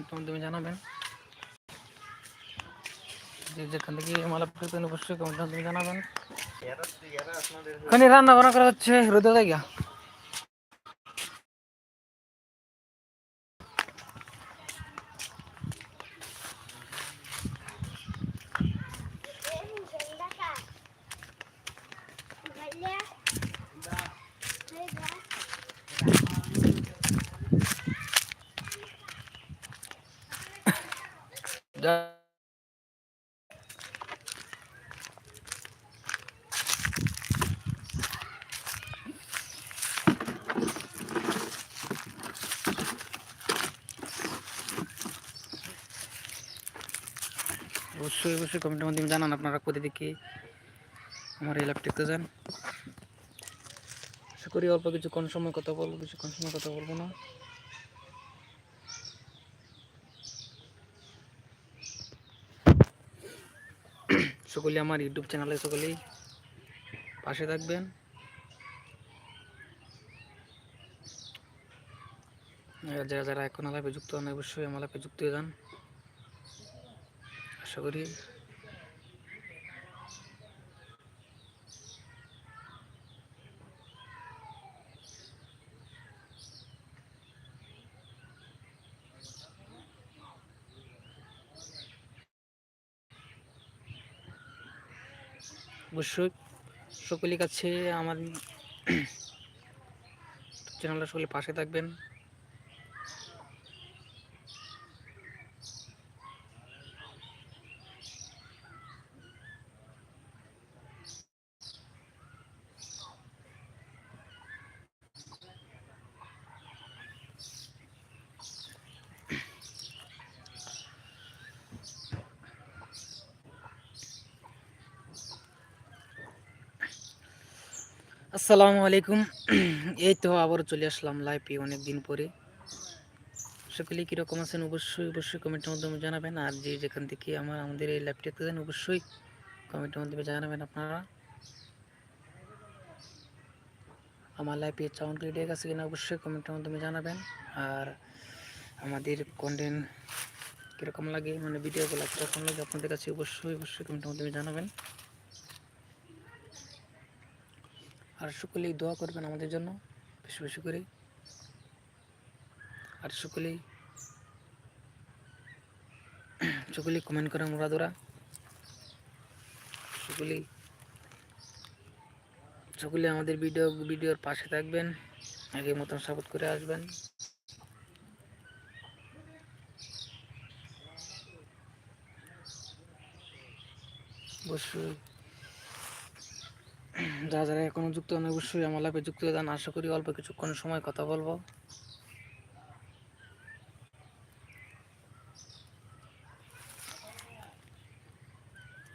কমেন্টের মাধ্যমে জানাবেন যে যেখান থেকে আমার আপডেট অবশ্যই কমেন্টের মাধ্যমে জানাবেন এখানে রান্না বান্না করা হচ্ছে রোদে জায়গা যা- অবশ্যই অবশ্যই কমেন্টের মাধ্যমে জানান আপনারা কোথা থেকে আমার এই ল্যাপটপতে যান। আশা করি অল্প কিছু কোন সময় কথা বলব কিছু কোন সময় কথা বলব না। সকলে আমার ইউটিউব চ্যানেলে সকলেই পাশে থাকবেন। যারা যারা এখন আলাপে যুক্ত হন, অবশ্যই আমার যুক্ত হয়ে যান। আশা করি। অবশ্যই সকলের কাছে আমার চ্যানেলটা সকলে পাশে থাকবেন। আসসালামু আলাইকুম। এই তো আবারও চলে আসলাম লাইভে অনেক দিন পরে। সকলে কীরকম আছেন অবশ্যই অবশ্যই কমেন্টের মাধ্যমে জানাবেন। আর যে যেখান থেকে আমার, আমাদের এই লাইভটি দেখতে অবশ্যই কমেন্টের মাধ্যমে জানাবেন আপনারা। আমার লাইভে সাউন্ড ক্লিয়ার আছে কিনা অবশ্যই কমেন্টের মাধ্যমে জানাবেন। আর আমাদের কন্টেন্ট কীরকম লাগে মানে ভিডিওগুলো কীরকম লাগে আপনাদের কাছে অবশ্যই অবশ্যই কমেন্টের মাধ্যমে জানাবেন। আর সকলেই দোয়া করবেন আমাদের জন্য, বেশি বেশি করে। আর সকলেই সকলেই কমেন্ট করেন ওরা দোরা সকলেই সকলে আমাদের ভিডিও ভিডিওর পাশে থাকবেন, আগের মতন সাপোর্ট করে আসবেন। অবশ্যই। যারা যারা এখনও যুক্ত হন অবশ্যই আমার লাইফে যুক্ত হয়ে যান। আশা করি অল্প কিছুক্ষণ সময় কথা বলব।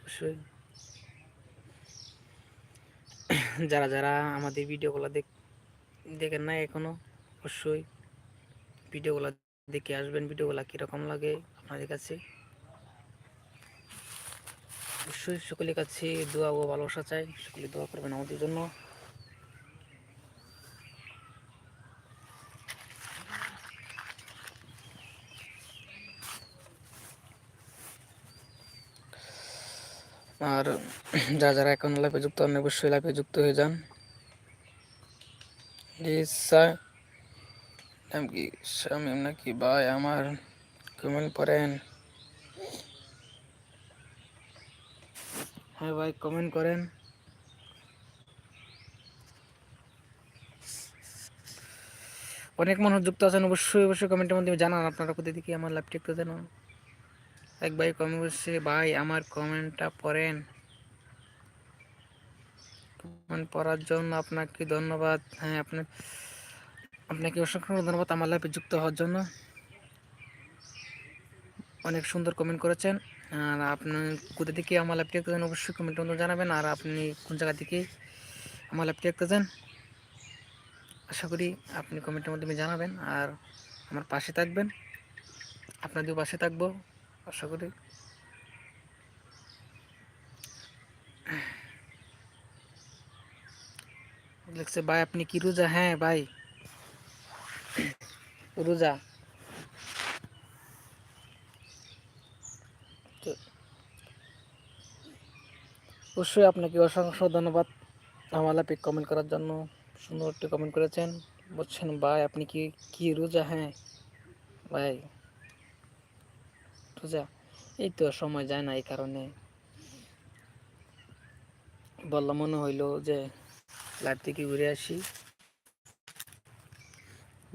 অবশ্যই। যারা যারা আমাদের ভিডিওগুলো দেখ দেখেন না এখনও, অবশ্যই ভিডিওগুলো দেখে আসবেন, ভিডিওগুলো কীরকম লাগে আপনাদের কাছে। অবশ্যই সকলের কাছে দোয়া ও ভালোবাসা চাই। সকলে দোয়া করবেন আমাদের জন্য। আর যারা যারা এখন লাইফে যুক্ত হন, অবশ্যই লাইফে যুক্ত হয়ে যান। কি? শামিম নাকি? ভাই, আমার কমেন্ট করেন। হ্যাঁ ভাই কমেন্ট করেন। অনেক মানুষ যুক্ত আছেন, অবশ্যই অবশ্যই কমেন্টের মধ্যে জানান আপনারা কোথায় থেকে আমার লাইভটি একটু জানান। এক ভাই কমেন্ট করছে, ভাই, আমার কমেন্টটা পড়েন। কমেন্ট পড়ার জন্য আপনাকে ধন্যবাদ। হ্যাঁ আপনি, আপনাকে অসংখ্য ধন্যবাদ আমার লাইফে যুক্ত হওয়ার জন্য। অনেক সুন্দর কমেন্ট করেছেন। আর আপনি কোথা থেকে আমার ল্যাপটপ দেখতে অবশ্যই কমেন্টের মধ্যে জানাবেন। আর আপনি কোন জায়গা থেকে আমার ল্যাপটপ দেখতে চান আশা করি আপনি কমেন্টের মাধ্যমে জানাবেন। আর আমার পাশে থাকবেন, আপনাদের পাশে থাকব, আশা করি। লিখছে ভাই, আপনি কি রোজা? হ্যাঁ ভাই। রোজা। অবশ্যই আপনাকে অসংখ্য ধন্যবাদ আমার লাইফে কমেন্ট করার জন্য। সুন্দর একটি কমেন্ট করেছেন। বলছেন, ভাই, আপনি কি কি রোজা? হ্যাঁ ভাই। রোজা? এই তো সময় যায় না এই কারণে। বললাম মনে হইল যে লাইফ থেকে ঘুরে আসি।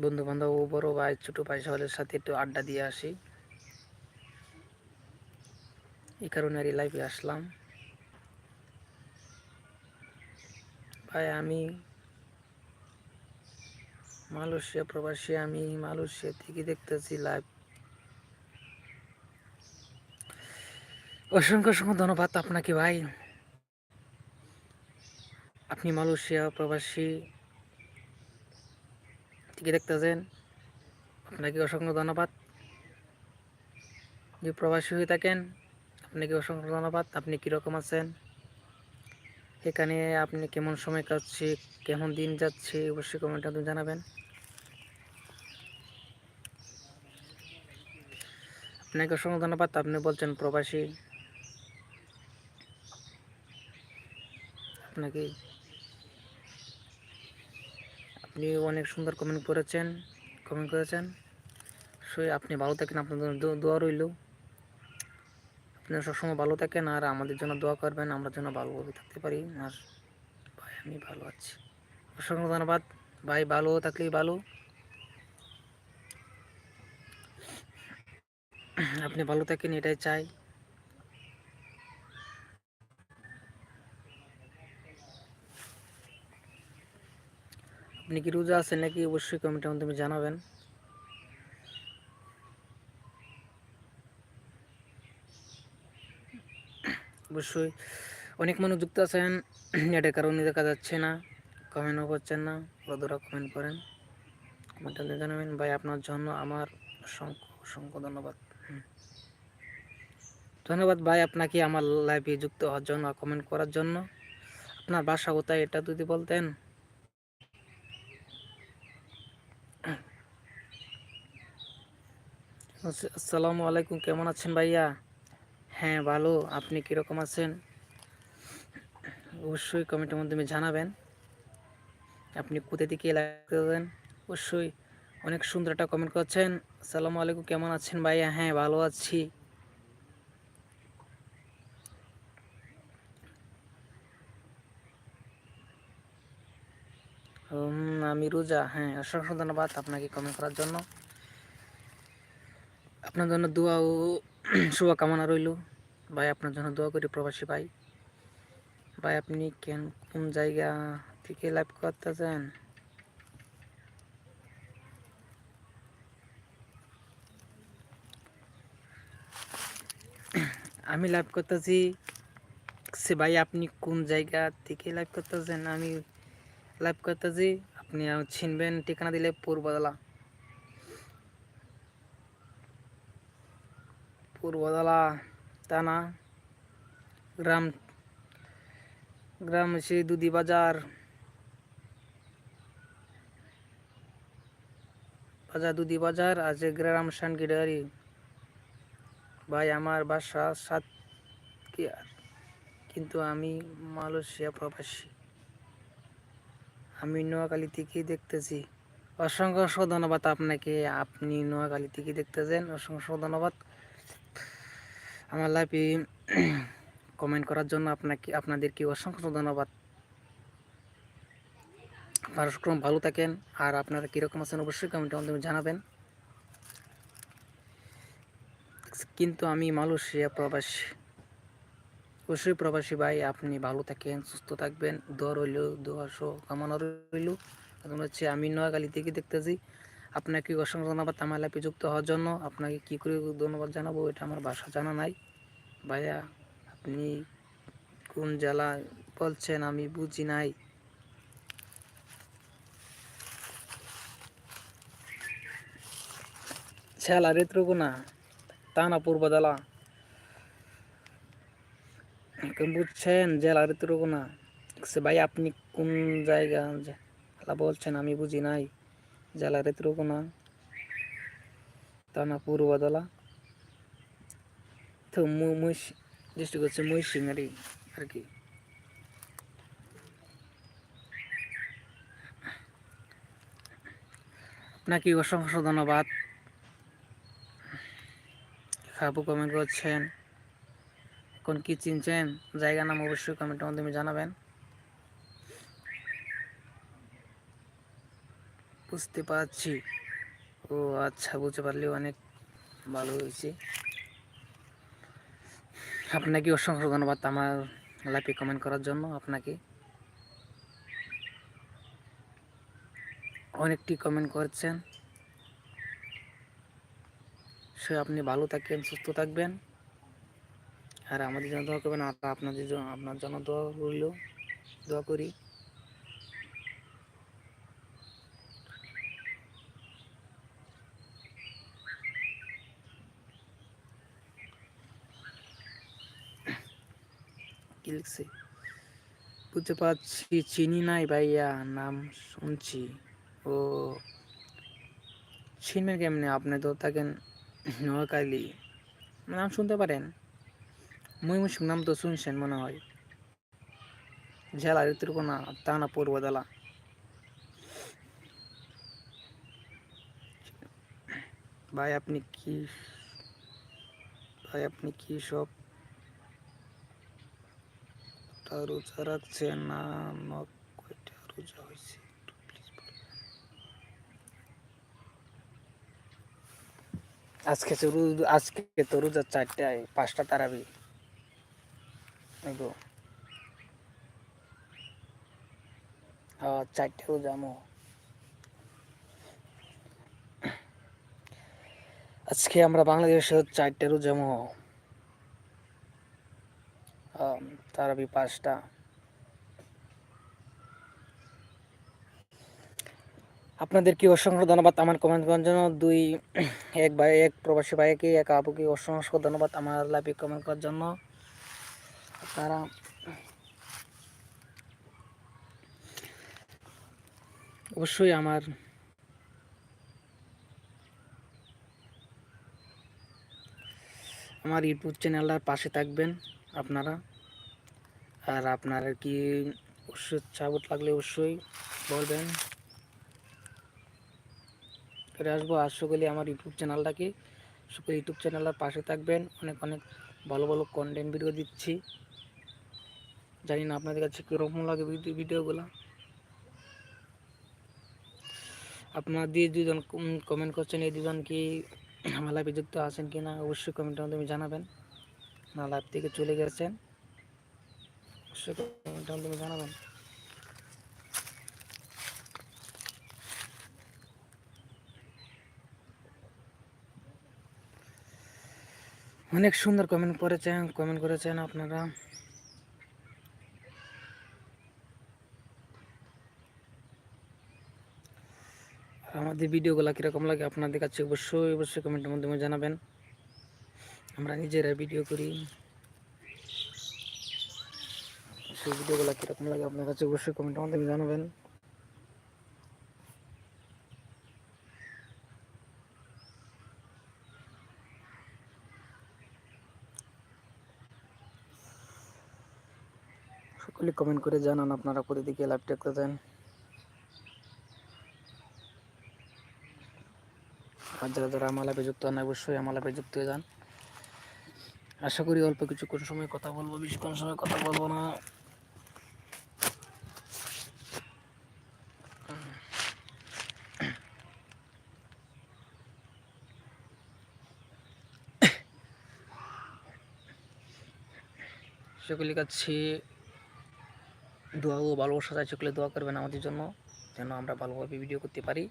বন্ধু বান্ধব বড় ভাই, ছোট ভাই সকলের সাথে একটু আড্ডা দিয়ে আসি। এই কারণে আর লাইফে আসলাম। ভাই, আমি মালয়েশিয়া প্রবাসী, আমি মালয়েশিয়া থেকে দেখতেছি লাইভ অসংখ্য অসংখ্য ধন্যবাদ আপনাকে ভাই। আপনি মালয়েশিয়া প্রবাসী থেকে দেখতেছেন, আপনাকে অসংখ্য ধন্যবাদ। যদি প্রবাসী হয়ে থাকেন, আপনাকে অসংখ্য ধন্যবাদ। আপনি কীরকম আছেন? এখানে আপনি কেমন সময় কাটছে, কেমন দিন যাচ্ছে, অবশ্যই কমেন্টে আপনি জানাবেন। আপনাকে অসংখ্য ধন্যবাদ, আপনি বলছেন প্রবাসী। আপনাকে আপনি অনেক সুন্দর কমেন্ট করেছেন কমেন্ট করেছেন। সই আপনি ভালো থাকেন, আপনার দোয়া রইল। আপনি সবসময় ভালো থাকেন আর আমাদের জন্য দোয়া করবেন, আমরা যেন ভালোভাবে থাকতে পারি। আর ভাই, আমি ভালো আছি। অসংখ্য ধন্যবাদ। ভাই, ভালো থাকলেই ভালো। আপনি ভালো থাকেন, এটাই চাই। আপনি কি রোজা আছেন নাকি? অবশ্যই কমেন্টের মাধ্যমে জানাবেন। অবশ্যই। অনেক মানুষ যুক্ত আছেন, নেটের কারণে দেখা যাচ্ছে না কমেন্টও করছেন না বড়রা কমেন্ট করেন মাধ্যমে জানাবেন ভাই, আপনার জন্য আমার অসংখ্য অসংখ্য ধন্যবাদ। ধন্যবাদ ভাই, আপনাকে আমার লাইভে যুক্ত হওয়ার জন্য কমেন্ট করার জন্য। আপনার বাসা কোথায় এটা যদি বলতেন? আস- আসসালামু আলাইকুম, কেমন আছেন ভাইয়া? হ্যাঁ ভালো। আপনি কীরকম আছেন? অবশ্যই কমেন্টের মাধ্যমে জানাবেন। আপনি কোথা থেকে লাগতেছেন অবশ্যই অনেক সুন্দর একটা কমেন্ট করছেন। আসসালামু আলাইকুম, কেমন আছেন ভাইয়া? হ্যাঁ ভালো আছি। আমি রোজা হ্যাঁ অসংখ্য ধন্যবাদ আপনাকে কমেন্ট করার জন্য। আপনার জন্য দোয়া ও শুভকামনা রইল। ভাই, আপনার জন্য দোয়া করি প্রবাসী ভাই। ভাই, আপনি কেন কোন জায়গা থেকে লাইভ করতেছেন? আমি লাইভ করতেছি। সে ভাই, আপনি কোন জায়গা থেকে লাইভ করতেছেন? আমি লাইভ করতেছি। আপনি ছিনবেন ঠিকানা দিলে পূর্বদলা পূর্বদলা থানা, গ্রাম গ্রাম সেই দুদি বাজার বাজার দুদি বাজার আছে গ্রাম শানগিডারি ভাই, আমার বাসা সাত কি আর? কিন্তু আমি মালয়েশিয়া প্রবাসী। আমি নোয়াখালী থেকে দেখতেছি। অসংখ্য ধন্যবাদ আপনাকে। আপনি নোয়াখালী থেকে দেখতেছেন। অসংখ্য ধন্যবাদ। আমার লাইফে কমেন্ট করার জন্য আপনাকে, আপনাদেরকে অসংখ্য ধন্যবাদ। সকল ভালো থাকেন, আর আপনারা কীরকম আছেন অবশ্যই কমেন্টের মাধ্যমে জানাবেন। কিন্তু আমি মালয়েশিয়া প্রবাসী, অবশ্যই প্রবাসী ভাই, আপনি ভালো থাকেন, সুস্থ থাকবেন। দোয়া রইল, দোয়া সহ কামনা রইল। হচ্ছে আমি নোয়াখালী থেকে দেখতেছি। আপনাকে অসংখ্য ধন্যবাদ আমার যুক্ত হওয়ার জন্য আপনাকে কী করে ধন্যবাদ জানাব এটা আমার বাসা জানা নাই। ভাইয়া, আপনি কোন জেলা বলছেন আমি বুঝি নাই। ছেলা রেত্রগুনা তানা পূর্বদলা বুঝছেন জেলা রেত্রগুনা সে ভাই, আপনি কোন জায়গা বলছেন আমি বুঝি নাই। জেলা జలరి త్రుకున తన పూర్వదల ముష్ జస్ట్కి వచ్చి ముషింగ్ আর কি। আপনাকে অসংখ্য ধন্যবাদ। খাবু কমেন্ট করছেন। কোন কি চিনছেন? জায়গা নাম অবশ্যই কমেন্টের মাধ্যমে জানাবেন। বুঝতে পারছি। ও আচ্ছা বুঝতে পারলে অনেক ভালো হয়েছে। আপনাকে অসংখ্য ধন্যবাদ আমার লাইফে কমেন্ট করার জন্য আপনাকে। অনেকটি কমেন্ট করছেন। সে আপনি ভালো থাকবেন, সুস্থ থাকবেন। আর আমাদের জন্য দোয়া করবেন, আর আপনাদের জন্য আপনার জন্য দোয়া রইল। দোয়া করি। লিখছে। বুঝতে পারছি, চিনি নাই ভাইয়া, নাম শুনছি। ও, চিনবেন কেমনি? আপনি তো থাকেন নোয়াখালী। নাম শুনতে পারেন? ময়মনসিং নাম তো শুনছেন মনে হয়। জেলা ঋতুর্কোনা তা না পূর্বদলা ভাই, আপনি কি, ভাই, আপনি কি সব রোজা রাখছেন না কয়টা রোজা হয়েছে। আজকে তো আজকে তো রোজা চারটায় পাঁচটা তারাবি। চারটে রোজা মো আজকে আমরা বাংলাদেশে চারটে রোজা মো তারাবি পাঁচটা। আপনাদেরকে অসংখ্য ধন্যবাদ আমার কমেন্ট করার জন্য? দুই, এক ভাই, এক প্রবাসী ভাইকে, এক আপুকে অসংখ্য ধন্যবাদ আমার লাইভে কমেন্ট করার জন্য। তারা অবশ্যই আমার আমার ইউটিউব চ্যানেলটার পাশে থাকবেন আপনারা। আর আপনার কি অবশ্যই চাবট লাগলে অবশ্যই বলবেন। ফিরে আসব আর সকলে আমার ইউটিউব চ্যানেলটাকে। সকলে ইউটিউব চ্যানেলটার পাশে থাকবেন। অনেক অনেক ভালো ভালো কন্টেন্ট ভিডিও দিচ্ছি। জানি না আপনাদের কাছে কীরকম লাগে ভিডিওগুলো। আপনার দিয়ে দুজন কমেন্ট করছেন, এই দুজন কি আমার যুক্ত আছেন কি না অবশ্যই কমেন্টের মাধ্যমে জানাবেন। না লাইভ থেকে চলে গেছেন। অবশ্যই কমেন্টের মাধ্যমে জানাবেন অনেক সুন্দর কমেন্ট করেছেন কমেন্ট করেছেন আপনারা। আমাদের ভিডিওগুলো কীরকম লাগে আপনাদের কাছে অবশ্যই অবশ্যই কমেন্টের মাধ্যমে জানাবেন। আমরা নিজেরা ভিডিও করি। সেই ভিডিওগুলো কীরকম লাগে আপনার কাছে অবশ্যই কমেন্ট মাধ্যমে জানাবেন। সকলে কমেন্ট করে জানান আপনারা কোথা দিকে লাইভটা দেন আর যারা যারা আমালাপে যুক্ত হন, অবশ্যই আমালাপে যুক্ত হয়ে যান। আশা করি অল্প কিছুক্ষণ সময় কথা বলব, বেশিক্ষণ সময় কথা বলব না। সকলের কাছে দোয়া ও ভালোবাসা চাই সকলে দোয়া করবেন আমাদের জন্য, যেন আমরা ভালোভাবে ভিডিও করতে পারি।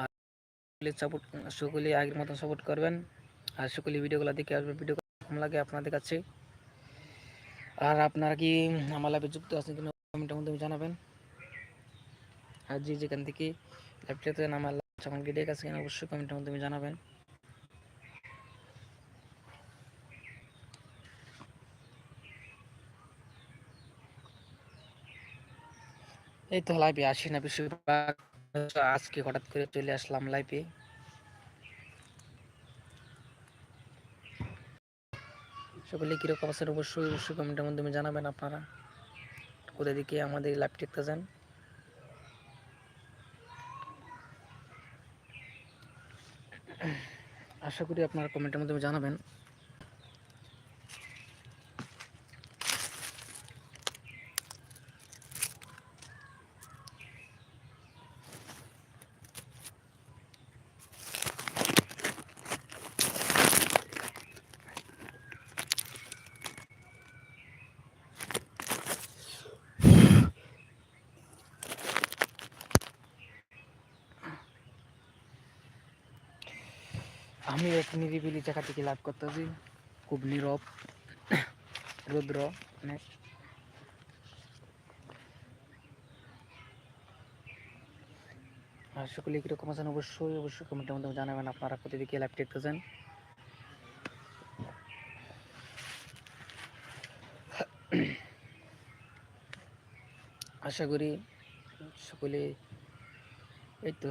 আর সাপোর্ট সকলে আগের মতন সাপোর্ট করবেন। আর সকলে ভিডিওগুলো দেখে আসবে ভিডিও কম লাগে আপনাদের কাছে। আর আপনারা কি আমার লাইভে যুক্ত আছেন কিনা কমেন্টের মধ্যে জানাবেন। আর যে যেখান থেকে লাইভটাতে আমার চ্যানেলকে দেখে আছে কিনা অবশ্যই কমেন্টের মধ্যে জানাবেন। এই তো লাইভে আসি না, বেশিরভাগ আজকে হঠাৎ করে চলে আসলাম লাইভে। সকলে কীরকম আছেন? অবশ্যই অবশ্যই কমেন্টের মাধ্যমে জানাবেন আপনারা। কোথা দিকে আমাদের লাইভ দেখতে যান। আশা করি আপনারা কমেন্টের মাধ্যমে জানাবেন। থেকে লাভ করতেছি। খুব নীরব, রুদ্র মানে আর সকলে কীরকম আছেন? অবশ্যই অবশ্যই কমেন্টের মাধ্যমে জানাবেন আপনারা প্রতিদিকে লাইভ দেখতেছেন। আশা করি সকলে এই তো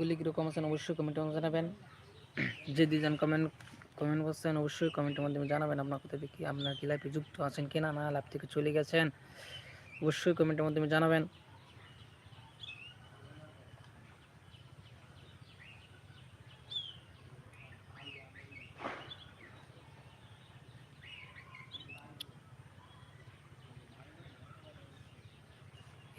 সকলে কীরকম আছেন অবশ্যই কমেন্টের মধ্যে জানাবেন। যে দুজন কমেন্ট কমেন্ট করছেন অবশ্যই কমেন্টের মাধ্যমে জানাবেন আপনার কোথায় কি আপনার কি লাইফে যুক্ত আছেন কিনা, না লাইফ থেকে চলে গেছেন। অবশ্যই কমেন্টের মাধ্যমে জানাবেন।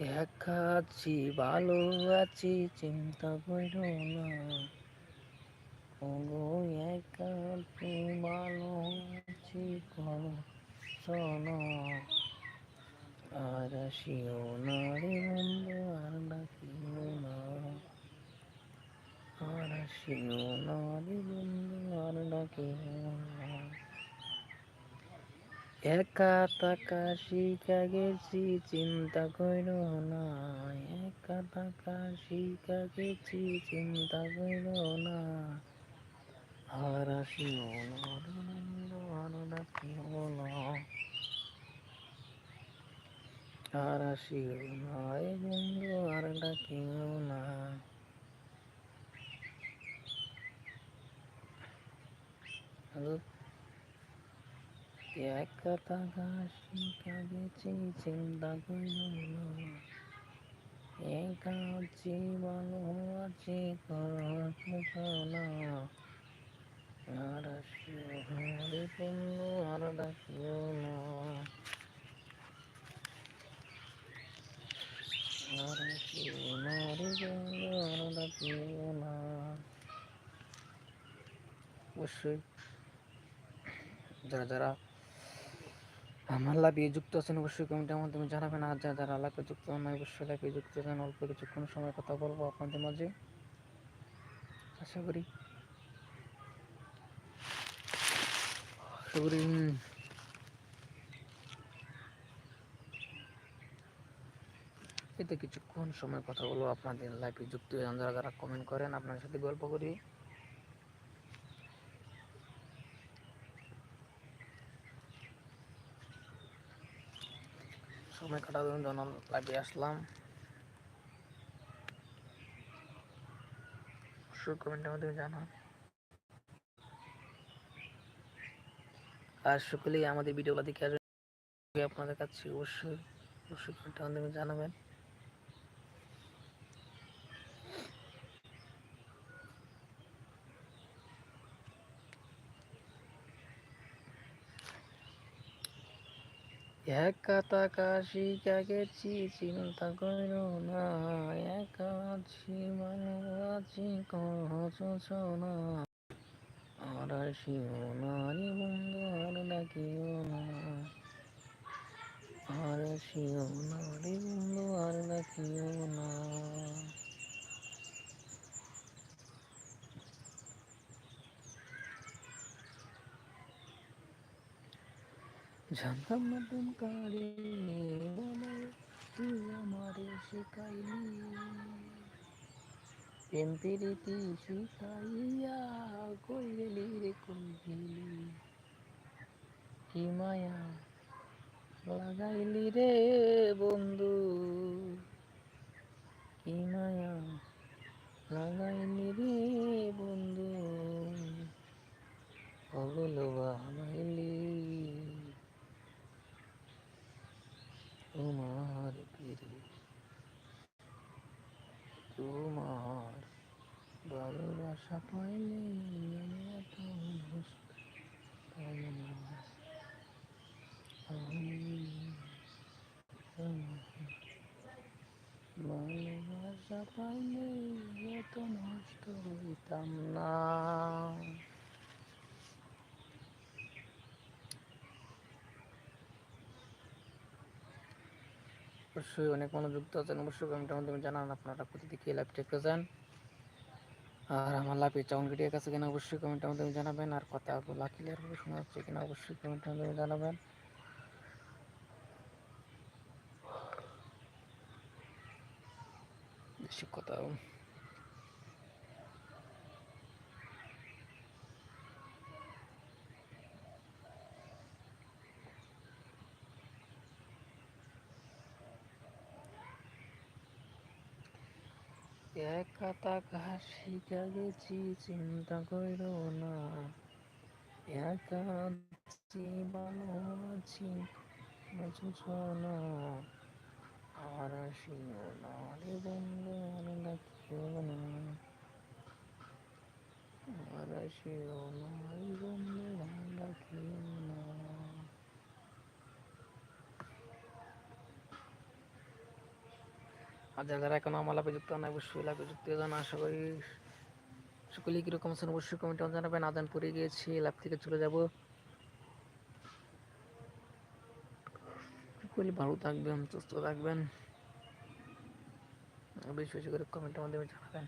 একা আছি, ভালো আছি, চিন্তা করো না। ওগো, একা আছি, ভালো আছি করো শোনো আর আসিও না রে বন্ধু, আর ডাকিও না। আর আসিও না রে বন্ধু, আর ডাকিও না। একা থাকা শিখা গেছি, চিন্তা করো না। একা থাকা শিখা গেছি, চিন্তা করো না। না এ বন্ধু আর ডাকিও না। একা শিখা গেছি চিন্তা করো না একা আছি ভালো আর আসিও আর ডাকিও না অবশ্যই যারা যারা আমার লাভে যুক্ত আছেন অবশ্যই কমেন্টের মাধ্যমে জানাবেন। আর যারা যারা লাভে যুক্ত হন অবশ্যই লাভে যুক্ত আছেন অল্প কিছুক্ষণ সময় কথা বলব আপনাদের মাঝে। আশা করি। আশা করি এতে কিছুক্ষণ সময় কথা বলব। আপনাদের লাইফে যুক্ত হয়ে যারা যারা কমেন্ট করেন আপনার সাথে গল্প করি। সময় কাটানোর জন্য লাইভে আসলাম। অবশ্যই কমেন্টের মাধ্যমে জানান। আর সকলেই আমাদের ভিডিওগুলো দেখে আপনাদের কাছে অবশ্যই অবশ্যই কমেন্টের মাধ্যমে জানাবেন। একা শিখা গেছি চিন্তা করো না একা আছি ভালো আছি কোনো না আর আসিও না রে বন্ধু আর ডাকিও না আর আসিও না রে বন্ধু আর ডাকিও না জানতাম না প্রেম কারে তুই আমারে শেখাইলি। প্রেম প্রীতি শিখাইয়া কই রে কই কি মায়া লাগাইলি রে বন্ধু, কি মায়া লাগাইলি রে বন্ধু। পাগল মাইলি তোমার তোমার ভালোবাসা পাইলে ভালোবাসা পাইলে এত নষ্ট হইতাম না। অবশ্যই অনেক মনোযুক্ত আছেন অবশ্যই কমেন্টের মাধ্যমে জানান আপনারা থেকে লাইভ দেখতে চান আর আমার লাইভে চাউন গিটির কাছে কিনা অবশ্যই কমেন্টের মাধ্যমে জানাবেন। আর কথাগুলো ক্লিয়ারভাবে শোনা যাচ্ছে কিনা অবশ্যই কমেন্টের মাধ্যমে জানাবেন। বেশি কথা একা তাকা শিখা গেছি চিন্তা কইর না। একা ভালো আছি বুঝছ না? আর আসিও না রে বন্ধু, আর ডাকিও না। আর আসিও না রে বন্ধু, আর ডাকিও না। আর যারা যারা এখনও আমার লাভে যুক্ত না অবশ্যই লাভে যুক্ত হয়ে আশা করি সকলেই কীরকম আছেন, অবশ্যই কমেন্টে জানাবেন। আদান পরে গিয়েছি লাভ থেকে চলে যাব। সকলেই ভালো থাকবেন, সুস্থ থাকবেন। বেশি বেশি করে কমেন্টের মাধ্যমে জানাবেন।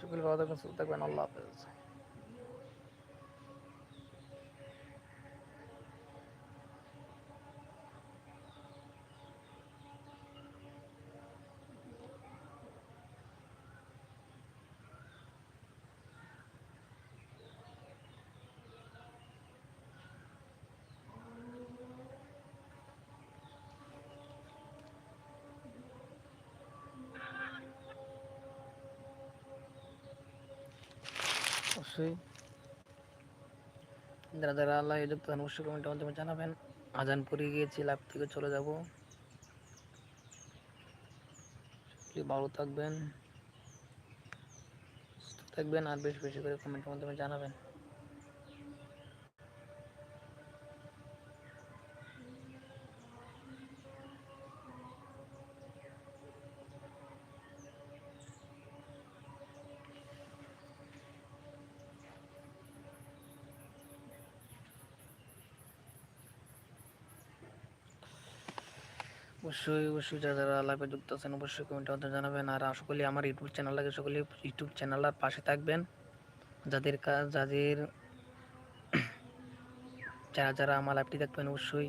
সকলে ভালো থাকবেন, সুস্থ থাকবেন। আল্লাহ হাফেজ। অবশ্যই। যারা যারা আল্লাহ যুক্ত অবশ্যই কমেন্টের মাধ্যমে জানাবেন আজান পড়ে গিয়েছি লাভ থেকে চলে যাব। ভালো থাকবেন থাকবেন, আর বেশি বেশি করে কমেন্টের মাধ্যমে জানাবেন। অবশ্যই অবশ্যই যারা যারা লাইভে যুক্ত আছেন অবশ্যই কমেন্টের মাধ্যমে জানাবেন। আর করি আমার ইউটিউব চ্যানেলটাকে সকলে ইউটিউব চ্যানেলের পাশে থাকবেন। যাদের কাজ যাদের যারা যারা আমার লাইভটি দেখবেন অবশ্যই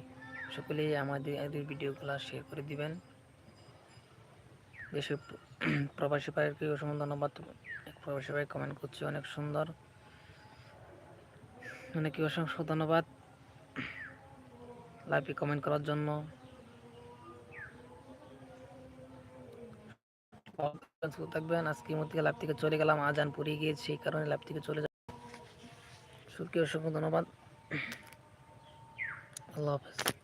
সকলেই আমাদের ভিডিওগুলো শেয়ার করে দিবেন। বেশি প্রবাসী ভাইকে অসংখ্য ধন্যবাদ। প্রবাসী ভাই কমেন্ট করছে, অনেক সুন্দর। অনেকে অসংখ্য ধন্যবাদ লাইভে কমেন্ট করার জন্য। থাকবেন। আজকে মধ্যে লাভ থেকে চলে গেলাম, আজান পুরিয়ে গিয়েছি সেই কারণে লাভ থেকে চলে যাব। সুরকে অসংখ্য ধন্যবাদ। আল্লাহ হাফেজ।